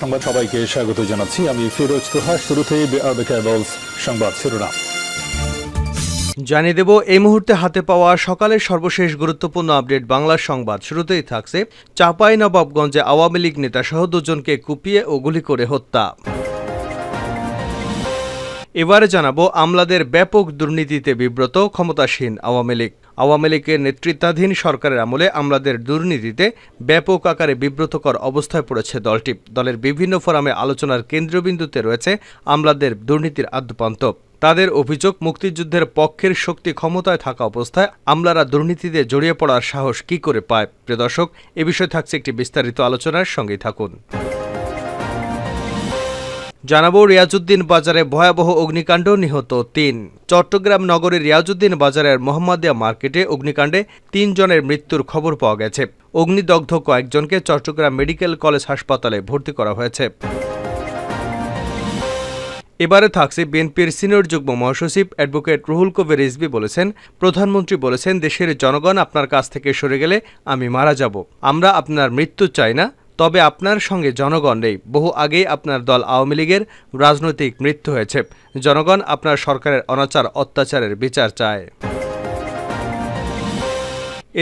সংবাদ সবাইকে স্বাগত জানাচ্ছি। আমি ফিরোজ তোহা শুরুতেই সংবাদ শিরোনাম। জানিয়ে দেব, এই মুহূর্তে হাতে পাওয়া সকালের সর্বশেষ গুরুত্বপূর্ণ আপডেট বাংলা সংবাদ। শুরুতেই থাকছে চাপাই নবাবগঞ্জে আওয়ামী লীগ নেতা সহ দুজনকে কুপিয়ে ও গুলি করে হত্যা। এবারে জানাব আমলাদের ব্যাপক দুর্নীতিতে বিব্রত ক্ষমতাসীন আওয়ামী লীগ। আওয়ামী লীগের নেতৃত্বাধীন সরকারের আমলে আমলাদের দুর্নীতিতে ব্যাপক আকারে বিব্রতকর অবস্থায় পড়েছে দলটি। দলের বিভিন্ন ফোরামে আলোচনার কেন্দ্রবিন্দুতে রয়েছে আমলাদের দুর্নীতির আদ্যপান্ত। তাদের অভিযোগ, মুক্তিযুদ্ধের পক্ষের শক্তি ক্ষমতায় থাকা অবস্থায় আমলারা দুর্নীতিতে জড়িয়ে পড়ার সাহস কি করে পায়? প্রিয় দর্শক, এ বিষয়ে থাকছে একটি বিস্তারিত আলোচনার সঙ্গেই থাকুন। জানাব রিয়াজুদ্দিন বাজারে ভয়াবহ অগ্নিকাণ্ড নিহত তিন। চট্টগ্রাম নগরের রিয়াজুদ্দিন বাজারের মোহাম্মদিয়া মার্কেটে অগ্নিকাণ্ডে তিনজনের মৃত্যুর খবর পাওয়া গেছে। অগ্নিদগ্ধ কয়েকজনকে চট্টগ্রাম মেডিকেল কলেজ হাসপাতালে ভর্তি করা হয়েছে। এবারে থাকছে বিএনপির সিনিয়র যুগ্ম মহাসচিব অ্যাডভোকেট রুহুল কবির রিজভি বলেছেন, প্রধানমন্ত্রী বলেছেন, দেশের জনগণ আপনার কাছ থেকে সরে গেলে আমি মারা যাব। আমরা আপনার মৃত্যু চাই না তবে আপনার সঙ্গে জনগণ নেই। বহু আগেই আপনার দল আওয়ামী লীগের রাজনৈতিক মৃত্যু হয়েছে। জনগণ আপনার সরকারের অনাচার, অত্যাচারের বিচার চায়।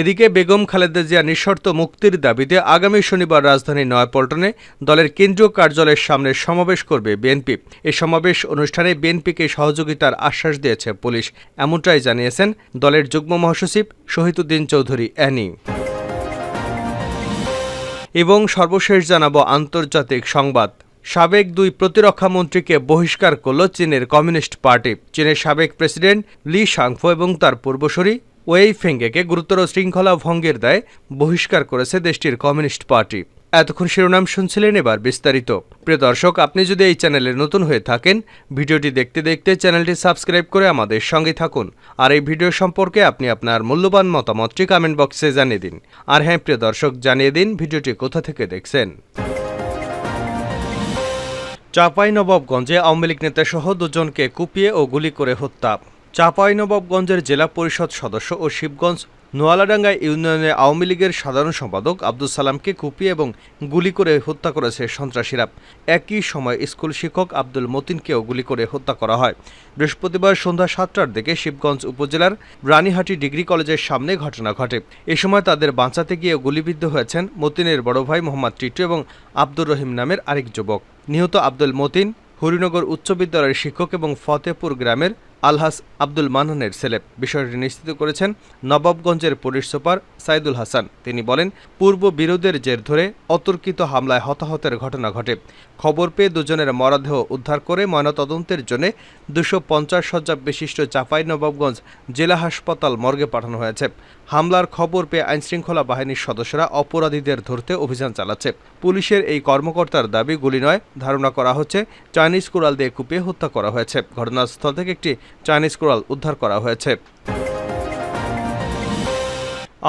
এদিকে বেগম খালেদা জিয়া নিঃশর্ত মুক্তির দাবিতে আগামী শনিবার রাজধানীর নয়াপল্টনে দলের কেন্দ্রীয় কার্যালয়ের সামনে সমাবেশ করবে বিএনপি। এই সমাবেশ অনুষ্ঠানে বিএনপিকে সহযোগিতার আশ্বাস দিয়েছে পুলিশ। এমনটাই জানিয়েছেন দলের যুগ্ম মহাসচিব শহীদুদ্দিন চৌধুরী অ্যানি এবং সর্বশেষ জানাব আন্তর্জাতিক সংবাদ। সাবেক দুই প্রতিরক্ষা মন্ত্রীকে বহিষ্কার করল চীনের কমিউনিস্ট পার্টি। চীনের সাবেক প্রেসিডেন্ট লি সাংফো এবং তার পূর্বসূরি ওয়েই ফেঙ্গেকে গুরুতর শৃঙ্খলা ভঙ্গের দায় বহিষ্কার করেছে দেশটির কমিউনিস্ট পার্টি। এতক্ষণ শিরোনাম শুনছিলেন এবার বিস্তারিত। প্রিয় দর্শক, আপনি যদি এই চ্যানেলে নতুন হয়ে থাকেন, ভিডিওটি দেখতে দেখতে চ্যানেলটি সাবস্ক্রাইব করে আমাদের সঙ্গে থাকুন। আর এই ভিডিও সম্পর্কে আপনি আপনার মূল্যবান মতামতটি কমেন্ট বক্সে জানিয়ে দিন। আর হ্যাঁ প্রিয় দর্শক, জানিয়ে দিন ভিডিওটি কোথা থেকে দেখছেন। চাঁপাইনবাবগঞ্জে আওয়ামী লীগ নেতা সহ দুজনকে কুপিয়ে ও গুলি করে হত্যা। চাঁপাইনবাবগঞ্জের জেলা পরিষদ সদস্য ও শিবগঞ্জ নোয়ালাডাঙ্গা ইউনিয়নে আওয়ামী লীগের সাধারণ সম্পাদক আব্দুল সালামকে কুপিয়ে এবং গুলি করে হত্যা করেছে সন্ত্রাসীরা। একই সময় স্কুল শিক্ষক আব্দুল মতিনকেও গুলি করে হত্যা করা হয়। বৃহস্পতিবার সন্ধ্যা সাতটার দিকে শিবগঞ্জ উপজেলার রানীহাটি ডিগ্রি কলেজের সামনে ঘটনা ঘটে। এ সময় তাদের বাঁচাতে গিয়ে গুলিবিদ্ধ হয়েছেন মতিনের বড় ভাই মোহাম্মদ টিটু এবং আব্দুর রহিম নামের আরেক যুবক। নিহত আব্দুল মতিন হরিনগর উচ্চ বিদ্যালয়ের শিক্ষক এবং ফতেপুর গ্রামের আলহাস আব্দুল মানহানের ছেলে। বিষয়টি নিশ্চিত করেছেন নবাবগঞ্জের পুলিশ সুপার সাইদুল হাসান। তিনি বলেন, পূর্ব বিরোধের জের ধরে অতর্কিত হামলায় হতাহতের ঘটনা ঘটে। খবর পেয়ে দুজনের মরদেহ উদ্ধার করে ময়নাতদন্তের জন্য দুশো পঞ্চাশ শয্যা বিশিষ্ট চাপাই নবাবগঞ্জ জেলা হাসপাতাল মর্গে পাঠানো হয়েছে। হামলার খবর পেয়ে আইনশৃঙ্খলা বাহিনীর সদস্যরা অপরাধীদের ধরতে অভিযান চালাচ্ছে। পুলিশের এই কর্মকর্তার দাবি গুলি নয়। ধারণা করা হচ্ছে, চাইনিজ কুড়াল দিয়ে কুপিয়ে হত্যা করা হয়েছে। ঘটনাস্থল থেকে একটি চাইনিজ কুড়াল উদ্ধার করা হয়েছে।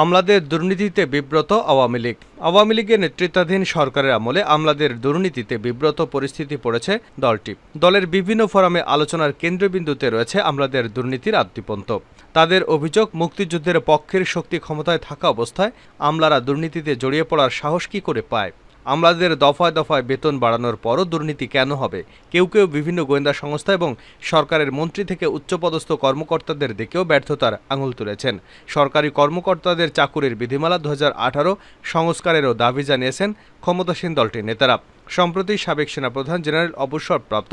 আমলাদের দুর্নীতিতে বিব্রত আওয়ামী লীগ। আওয়ামী লীগের নেতৃত্বাধীন সরকারের আমলে আমলাদের দুর্নীতিতে বিব্রত পরিস্থিতি পড়েছে দলটি। দলের বিভিন্ন ফোরামে আলোচনার কেন্দ্রবিন্দুতে রয়েছে আমলাদের দুর্নীতির আদ্যপন্ত। তাদের অভিযোগ, মুক্তিযুদ্ধের পক্ষের শক্তি ক্ষমতায় থাকা অবস্থায় আমলারা দুর্নীতিতে জড়িয়ে পড়ার সাহস কী করে পায়? আমলাদের দফায় দফায় বেতন বাড়ানোর পরও দুর্নীতি কেন হবে? কেউ কেউ বিভিন্ন গোয়েন্দা সংস্থা এবং সরকারের মন্ত্রী থেকে উচ্চপদস্থ কর্মকর্তাদের দিকেও ব্যর্থতার আঙুল তুলেছেন। সরকারি কর্মকর্তাদের চাকুরির বিধিমালা দু হাজার আঠারো সংস্কারেরও দাবি জানিয়েছেন ক্ষমতাসীন দলটির নেতারা। সম্প্রতি সাবেক সেনাপ্রধান জেনারেল অবসরপ্রাপ্ত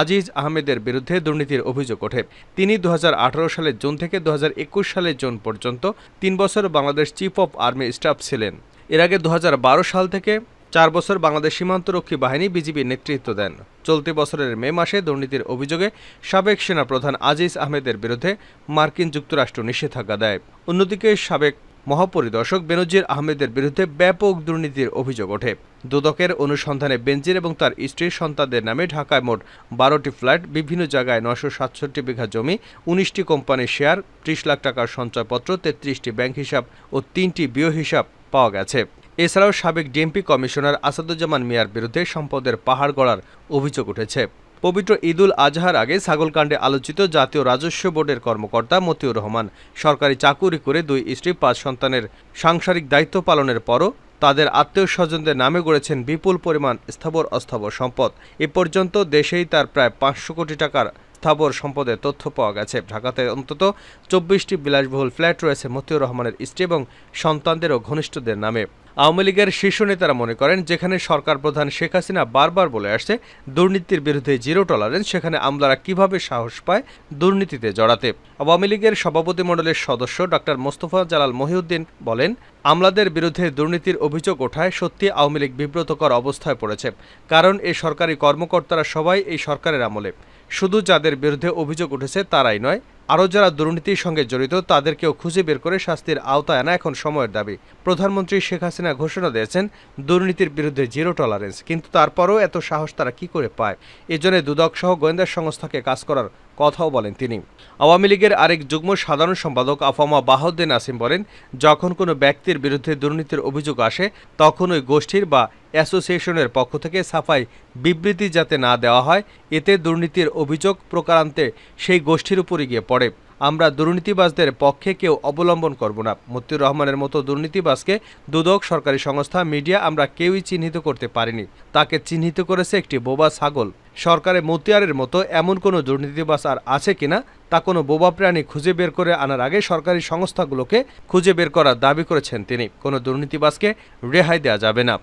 আজিজ আহমেদের বিরুদ্ধে দুর্নীতির অভিযোগ ওঠে। তিনি দুহাজার আঠারো সালের জুন থেকে দুহাজার একুশ সালের জুন পর্যন্ত তিন বছর Bangladesh chief of army staff ছিলেন। এর আগে দু হাজার বারো সাল থেকে চার বছর বাংলাদেশ সীমান্তরক্ষী বাহিনী বিজিবির নেতৃত্ব দেন। চলতি বছরের মে মাসে দুর্নীতির অভিযোগে সাবেক সেনাপ্রধান আজিজ আহমেদের বিরুদ্ধে মার্কিন যুক্তরাষ্ট্র নিষেধাজ্ঞা দেয়। অন্যদিকে সাবেক মহাপরিদর্শক বেনজির আহমেদের বিরুদ্ধে ব্যাপক দুর্নীতির অভিযোগ ওঠে। দুদকের অনুসন্ধানে বেনজির এবং তার স্ত্রীর সন্তানদের নামে ঢাকায় মোট বারোটি ফ্ল্যাট, বিভিন্ন জায়গায় নশো সাতষট্টি বিঘা জমি, উনিশটি কোম্পানির শেয়ার, ত্রিশ লাখ টাকার সঞ্চয়পত্র, তেত্রিশটি ব্যাংক হিসাব ও তিনটি বিয় হিসাব পাওয়া গেছে। এছাড়াও সাবেক ডিএমপি কমিশনার আসাদুজ্জামান মিয়ার বিরুদ্ধে সম্পদের পাহাড় গড়ার অভিযোগ উঠেছে। পবিত্র ঈদুল আজহার আগে ছাগলকাণ্ডে আলোচিত জাতীয় রাজস্ব বোর্ডের কর্মকর্তা মতিউর রহমান, সরকারি চাকুরি করে দুই স্ত্রী, পাঁচ সন্তানের সাংসারিক দায়িত্ব পালনের পরও তাদের আত্মীয় স্বজনদের নামে গড়েছেন বিপুল পরিমাণ স্থাবর অস্থাবর সম্পদ। এ পর্যন্ত দেশেই তার প্রায় পাঁচশো কোটি টাকার স্থাবর সম্পদের তথ্য পাওয়া গেছে। ঢাকাতে অন্তত চব্বিশটি বিলাসবহুল ফ্ল্যাট রয়েছে মতিউর রহমানের স্ত্রী এবং সন্তানদের ও ঘনিষ্ঠদের নামে। আওয়ামী লীগের শীর্ষ নেতারা মনে করেন, যেখানে সরকার প্রধান শেখ হাসিনা বারবার বলে আসছে, দুর্নীতির বিরুদ্ধে জিরো টলারেন্স, সেখানে আমলারা কীভাবে সাহস পায় দুর্নীতিতে জড়াতে। আওয়ামী লীগের সভাপতি মণ্ডলের সদস্য ডক্টর মোস্তফা জালাল মহিউদ্দিন বলেন, আমলাদের বিরুদ্ধে দুর্নীতির অভিযোগ ওঠায় সত্যি আওয়ামী লীগ বিব্রতকর অবস্থায় পড়েছে, কারণ এই সরকারি কর্মকর্তারা সবাই এই সরকারের আমলে। শুধু যাদের বিরুদ্ধে অভিযোগ উঠেছে তারাই নয় আরও যারা দুর্নীতির সঙ্গে জড়িত, তাদেরকেও খুঁজে বের করে শাস্তির আওতায় আনা এখন সময়ের দাবি। প্রধানমন্ত্রী শেখ হাসিনা ঘোষণা দিয়েছেন, দুর্নীতির বিরুদ্ধে জিরো টলারেন্স, কিন্তু তারপরও এত সাহস তারা কি করে পায়? এজন্য দুদক সহ গোয়েন্দা সংস্থাকে কাজ করার কথাও বলেন তিনি। আওয়ামী লীগের আরেক যুগ্ম সাধারণ সম্পাদক আফামা বাহাউদ্দিন আসিম বলেন, যখন কোনো ব্যক্তির বিরুদ্ধে দুর্নীতির অভিযোগ আসে, তখন ওই গোষ্ঠীর বা অ্যাসোসিয়েশনের পক্ষ থেকে সাফাই বিবৃতি যাতে না দেওয়া হয়, এতে দুর্নীতির অভিযোগ প্রকারান্তে সেই গোষ্ঠীর উপরে গিয়ে পড়ে। আমরা দুর্নীতিবাজদের পক্ষে কেউ অবলম্বন করব না। মতিউর রহমানের মতো দুর্নীতিবাজকে দুদক সরকারি সংস্থা মিডিয়া আমরা কেউই চিহ্নিত করতে পারিনি। তাকে চিহ্নিত করেছে একটি বোবা ছাগল। সরকারে মতিয়ারের মতো এমন কোনো দুর্নীতিবাস আর আছে কিনা, তা কোনো বোবা প্রাণী খুঁজে বের করে আনার আগে সরকারি সংস্থাগুলোকে খুঁজে বের করার দাবি করেছেন তিনি। কোনো দুর্নীতিবাজকে রেহাই দেওয়া যাবে না।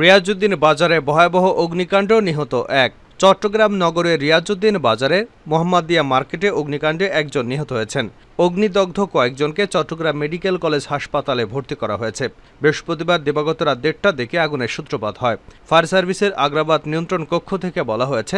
রিয়াজউদ্দিন বাজারে ভয়াবহ অগ্নিকাণ্ড নিহত এক। চট্টগ্রাম নগরের রিয়াজউদ্দিন বাজারে মোহাম্মদিয়া মার্কেটে অগ্নিকাণ্ডে একজন নিহত হয়েছেন। অগ্নিদগ্ধ কয়েকজনকে চট্টগ্রাম মেডিকেল কলেজ হাসপাতালে ভর্তি করা হয়েছে। বৃহস্পতিবার দিবাগত রাত দেড়টা দিকে আগুনের সূত্রপাত হয়। ফায়ার সার্ভিসের আগ্রাবাদ নিয়ন্ত্রণ কক্ষ থেকে বলা হয়েছে,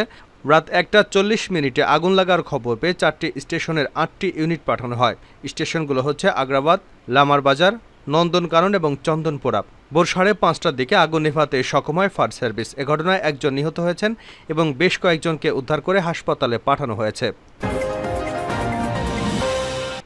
রাত একটা চল্লিশ মিনিটে আগুন লাগার খবর পেয়ে চারটি স্টেশনের আটটি ইউনিট পাঠানো হয়। স্টেশনগুলো হচ্ছে আগ্রাবাদ, লামার বাজার নন্দনকানন এবং চন্দনপোড়া ভোর সাড়ে পাঁচটার দিকে আগুন নেভাতে সক্ষম হয় ফায়ার সার্ভিস। এ ঘটনায় একজন নিহত হয়েছেন এবং বেশ কয়েকজনকে উদ্ধার করে হাসপাতালে পাঠানো হয়েছে।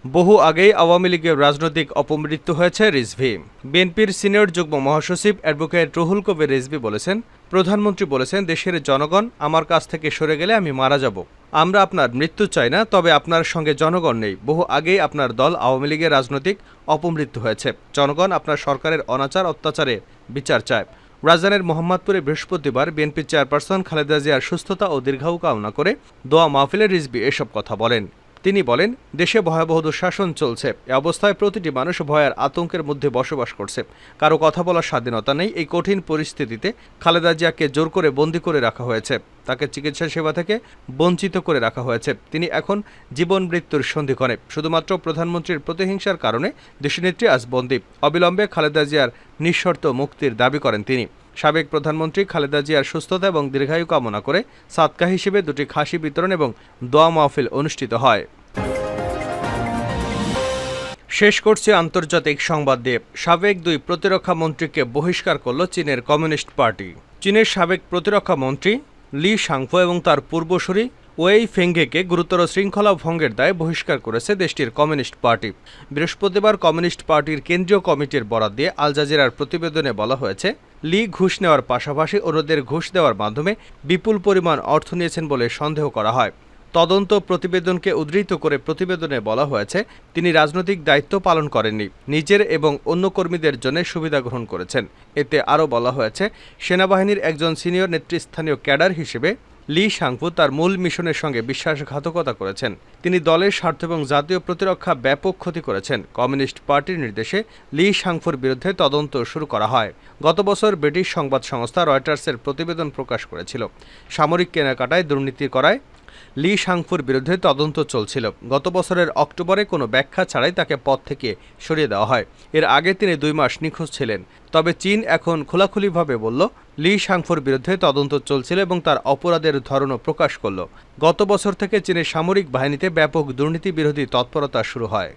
বহু আগেই আওয়ামী লীগের রাজনৈতিক অপমৃত্যু হয়েছে রিজভি। বিএনপির সিনিয়র যুগ্ম মহাসচিব অ্যাডভোকেট রুহুল কবির রিজভি বলেছেন, প্রধানমন্ত্রী বলেছেন, দেশের জনগণ আমার কাছ থেকে সরে গেলে আমি মারা যাব। আমরা আপনার মৃত্যু চাই না, তবে আপনার সঙ্গে জনগণ নেই। বহু আগেই আপনার দল আওয়ামী লীগের রাজনৈতিক অপমৃত্যু হয়েছে। জনগণ আপনার সরকারের অনাচার, অত্যাচারে বিচার চায়। রাজধানীর মোহাম্মদপুরে বৃহস্পতিবার বিএনপি চেয়ারপারসন খালেদা জিয়ার সুস্থতা ও দীর্ঘায়ু কামনা করে দোয়া মাহফিলে রিজবি এসব কথা বলেন। তিনি বলেন, দেশে ভয়াবহ দুঃশাসন চলছে। এ অবস্থায় প্রতিটি মানুষ ভয়ের আতঙ্কের মধ্যে বসবাস করছে। কারও কথা বলার স্বাধীনতা নেই। এই কঠিন পরিস্থিতিতে খালেদা জিয়াকে জোর করে বন্দি করে রাখা হয়েছে। তাকে চিকিৎসা সেবা থেকে বঞ্চিত করে রাখা হয়েছে। তিনি এখন জীবন মৃত্যুর সন্ধিক্ষণে শুধুমাত্র প্রধানমন্ত্রীর প্রতিহিংসার কারণে দেশনেত্রী আজ বন্দী। অবিলম্বে খালেদা জিয়ার নিঃশর্ত মুক্তির দাবি করেন তিনি। সাবেক প্রধানমন্ত্রী খালেদা জিয়ার সুস্থতা এবং দীর্ঘায়ু কামনা করে সাতকা হিসেবে দুটি খাসি বিতরণ এবং দোয়া মাহফিল অনুষ্ঠিত হয়। শেষ করছে আন্তর্জাতিক সংবাদ দিয়ে। সাবেক দুই প্রতিরক্ষা মন্ত্রীকে বহিষ্কার করল চীনের কমিউনিস্ট পার্টি। চীনের সাবেক প্রতিরক্ষা মন্ত্রী লি সাংফো এবং তার পূর্বসূরি ওয়েই ফেঙ্গেকে গুরুতর শৃঙ্খলা ভঙ্গের দায়ে বহিষ্কার করেছে দেশটির কমিউনিস্ট পার্টি। বৃহস্পতিবার কমিউনিস্ট পার্টির কেন্দ্রীয় কমিটির বরাদ দিয়ে আল জাজিরার প্রতিবেদনে বলা হয়েছে, লি ঘুষ নেওয়ার পাশাপাশি অন্যদের ঘুষ দেওয়ার মাধ্যমে বিপুল পরিমাণ অর্থ নিয়েছেন বলে সন্দেহ করা হয়। তদন্ত প্রতিবেদনকে উদ্ধৃত করে প্রতিবেদনে বলা হয়েছে, তিনি রাজনৈতিক দায়িত্ব পালন করেননি, নিজের এবং অন্য কর্মীদের জন্য সুবিধা গ্রহণ করেছেন। এতে আরও বলা হয়েছে, সেনাবাহিনীর একজন সিনিয়র নেতৃস্থানীয় ক্যাডার হিসেবে লি সাংফু তার মূল মিশনের সঙ্গে বিশ্বাসঘাতকতা করেছেন। তিনি দলের স্বার্থ এবং জাতীয় প্রতিরক্ষা ব্যাপক ক্ষতি করেছেন। কমিউনিস্ট পার্টির নির্দেশে লি সাংফুর বিরুদ্ধে তদন্ত শুরু করা হয়। গত বছর ব্রিটিশ সংবাদ সংস্থা রয়টার্সের প্রতিবেদন প্রকাশ করেছিল। সামরিক কেনাকাটায় দুর্নীতি করায় লি সাংফুর বিরুদ্ধে তদন্ত চলছিল। গত বছরের অক্টোবরে কোনো ব্যাখ্যা ছাড়াই তাকে পদ থেকে সরিয়ে দেওয়া হয়। এর আগে তিনি দুই মাস নিখোঁজ ছিলেন। তবে চীন এখন খোলাখুলিভাবে বলল, লি সাংফুর বিরুদ্ধে তদন্ত চলছিল এবং তার অপরাধের ধরনও প্রকাশ করল। গত বছর থেকে চীনের সামরিক বাহিনীতে ব্যাপক দুর্নীতি বিরোধী তৎপরতা শুরু হয়।